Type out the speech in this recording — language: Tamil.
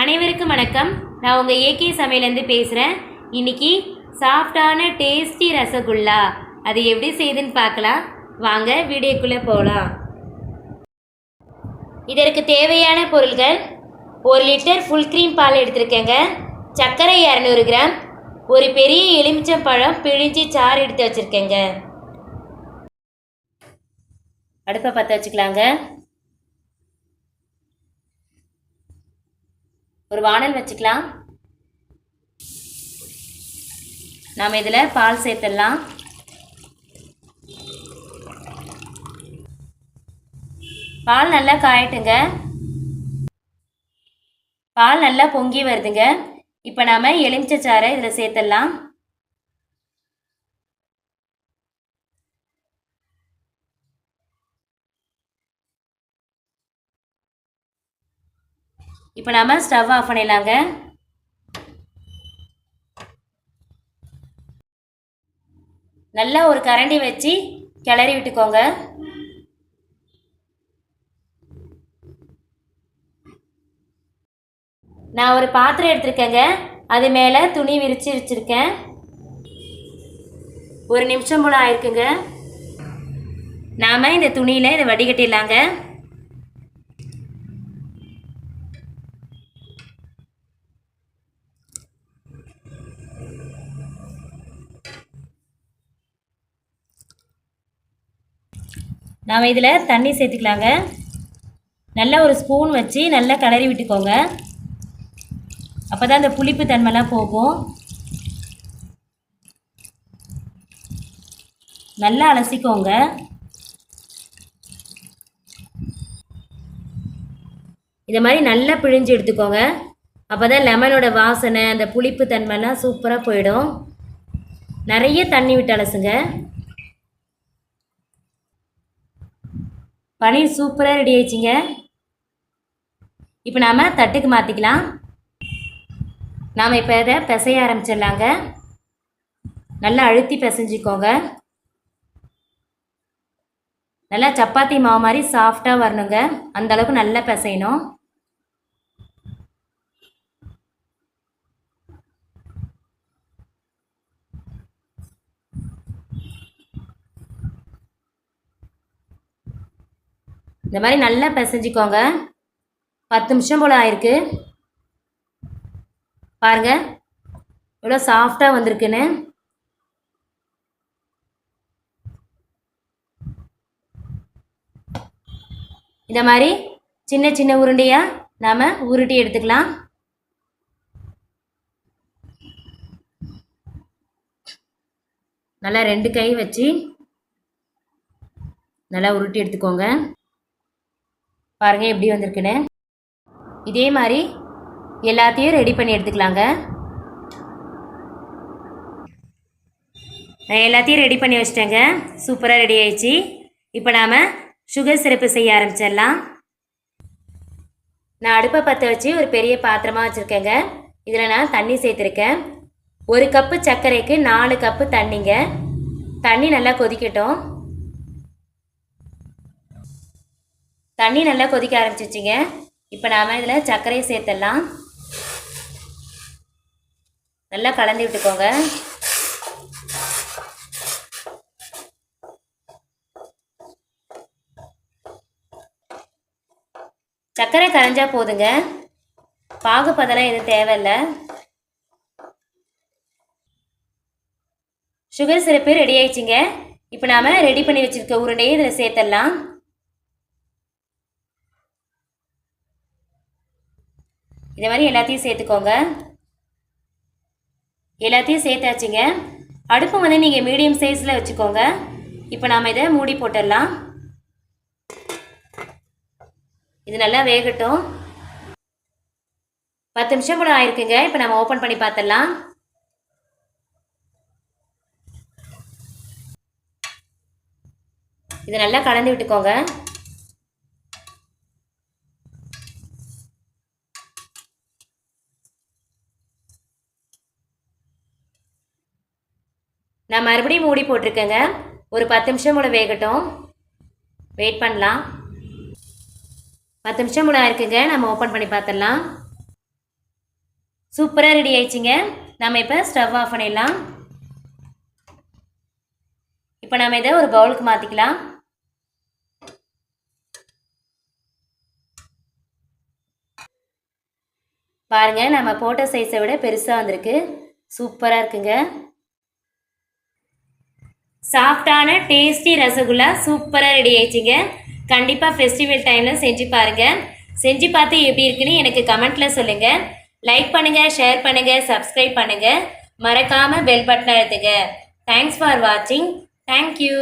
அனைவருக்கும் வணக்கம். நான் உங்கள் ஏகே சமையலேருந்து பேசுகிறேன் இன்னைக்கு சாஃப்டான டேஸ்டி ரசகுல்லா. அது எப்படி செய்யுதுன்னு பார்க்கலாம். வாங்க வீடியோக்குள்ளே போகலாம். இதற்கு தேவையான பொருள்கள் ஒரு லிட்டர் ஃபுல் க்ரீம் பால் எடுத்திருக்கேங்க. சர்க்கரை இரநூறு கிராம். ஒரு பெரிய எலுமிச்சம்பழம் பிழிஞ்சு சாறு எடுத்து வச்சுருக்கேங்க. அடுப்பை பற்ற வச்சுக்கலாங்க. ஒரு வானல் வச்சுக்கலாம். நாம் இதில் பால் சேர்த்துடலாம். பால் நல்லா காயட்டுங்க. பால் நல்லா பொங்கி வருதுங்க. இப்போ நாம் எலுமிச்சச்சாறை இதில் சேர்த்துடலாம். இப்போ நாம் ஸ்டவ் ஆஃப் பண்ணிடலாங்க. நல்லா ஒரு கரண்டி வச்சு கிளறி விட்டுக்கோங்க. நான் ஒரு பாத்திரம் எடுத்திருக்கேங்க. அது மேலே துணி விரித்து வச்சுருக்கேன். ஒரு நிமிஷம் போல் ஆயிருக்குங்க. நாம் இந்த துணியில் இதை வடிகட்டிடலாங்க. நாம் இதில் தண்ணி சேர்த்துக்கலாங்க. நல்லா ஒரு ஸ்பூன் வச்சு நல்லா கிளறி விட்டுக்கோங்க. அப்போ தான் அந்த புளிப்பு தன்மைலாம் போகும். நல்லா அலசிக்கோங்க. இதை மாதிரி நல்லா பிழிஞ்சு எடுத்துக்கோங்க. அப்போ தான் லெமனோட வாசனை அந்த புளிப்பு தன்மைலாம் சூப்பராக போயிடும். நிறைய தண்ணி விட்டு அலசுங்க. பனீர் சூப்பராக ரெடி ஆயிடுச்சிங்க. இப்போ நாம் தட்டுக்கு மாற்றிக்கலாம் நாம் இப்போ இதை பிசைய ஆரம்பிச்சிடலாங்க. நல்லா அழுத்தி பிசைஞ்சிக்கோங்க. நல்லா சப்பாத்தி மாவு மாதிரி சாஃப்டாக வரணுங்க. அந்த அளவுக்கு நல்லா பிசையணும். இந்த மாதிரி நல்லா பிசைஞ்சிக்கோங்க. பத்து நிமிஷம் போல் ஆயிருக்கு. பாருங்க. எவ்வளோ சாஃப்டாக வந்திருக்குன்னு. இந்த மாதிரி சின்ன சின்ன உருண்டையாக நாம் உருட்டி எடுத்துக்கலாம். நல்லா ரெண்டு கை வச்சு நல்லா உருட்டி எடுத்துக்கோங்க. பாருங்கள் எப்படி வந்திருக்குன்னு. இதே மாதிரி எல்லாத்தையும் ரெடி பண்ணி எடுத்துக்கலாங்க. நான் எல்லாத்தையும் ரெடி பண்ணி வச்சிட்டேங்க. சூப்பராக ரெடி ஆயிடுச்சு. இப்போ நாம் சுகர் சிறப்பு செய்ய ஆரம்பிச்சிடலாம். நான் அடுப்பை பற்ற வச்சு ஒரு பெரிய பாத்திரமாக வச்சுருக்கேங்க. இதில் நான் தண்ணி சேர்த்துருக்கேன். ஒரு கப்பு சர்க்கரைக்கு நாலு கப்பு தண்ணிங்க. தண்ணி நல்லா கொதிக்கட்டும். தண்ணி நல்லா கொதிக்க ஆரம்பிச்சிச்சிங்க. இப்போ நாம் இதில் சர்க்கரையை சேர்த்துடலாம் நல்லா கலந்து விட்டுக்கோங்க. சர்க்கரை கரைஞ்சா போதுங்க. பாகுபதெல்லாம் எதுவும் தேவையில்லை. சுகர் சிறப்பு ரெடி ஆயிடுச்சுங்க. இப்போ நாம் ரெடி பண்ணி வச்சுருக்க உருண்டையை இதில் சேர்த்துடலாம் இந்த மாதிரி எல்லாத்தையும் சேர்த்துக்கோங்க. எல்லாத்தையும் சேர்த்தாச்சுங்க. அடுப்பு வந்து நீங்கள் மீடியம் சைஸில் வச்சுக்கோங்க. இப்போ நாம் இதை மூடி போட்டுடலாம். இது நல்லா வேகட்டும். பத்து நிமிஷம் கூட ஆயிருக்குங்க. இப்போ நம்ம ஓப்பன் பண்ணி பார்த்துடலாம் இதை நல்லா கலந்து விட்டுக்கோங்க. நான் மறுபடியும் மூடி போட்டிருக்கேங்க. ஒரு பத்து நிமிஷம் கூட வேகட்டும். வெயிட் பண்ணலாம். பத்து நிமிஷம் கூட இருக்குங்க. நம்ம ஓப்பன் பண்ணி பார்த்துடலாம் சூப்பராக ரெடி ஆயிடுச்சுங்க. நம்ம இப்போ ஸ்டவ் ஆஃப் பண்ணிடலாம். இப்போ நம்ம இதை ஒரு பவுலுக்கு மாற்றிக்கலாம் பாருங்கள் நம்ம போட்ட சைஸை விட பெருசாக வந்திருக்கு. சூப்பராக இருக்குங்க. சாஃப்டான டேஸ்டி ரசகுல்லா சூப்பராக ரெடி ஆயிடுச்சுங்க. கண்டிப்பாக ஃபெஸ்டிவல் டைமில் செஞ்சு பாருங்கள் செஞ்சு பார்த்து எப்படி இருக்குன்னு எனக்கு கமெண்ட்டில் சொல்லுங்கள் லைக் பண்ணுங்கள் ஷேர் பண்ணுங்கள் சப்ஸ்கிரைப் பண்ணுங்கள் மறக்காமல் பெல் பட்டனை எழுத்துங்க தேங்க்ஸ் ஃபார் வாட்சிங் தேங்க்யூ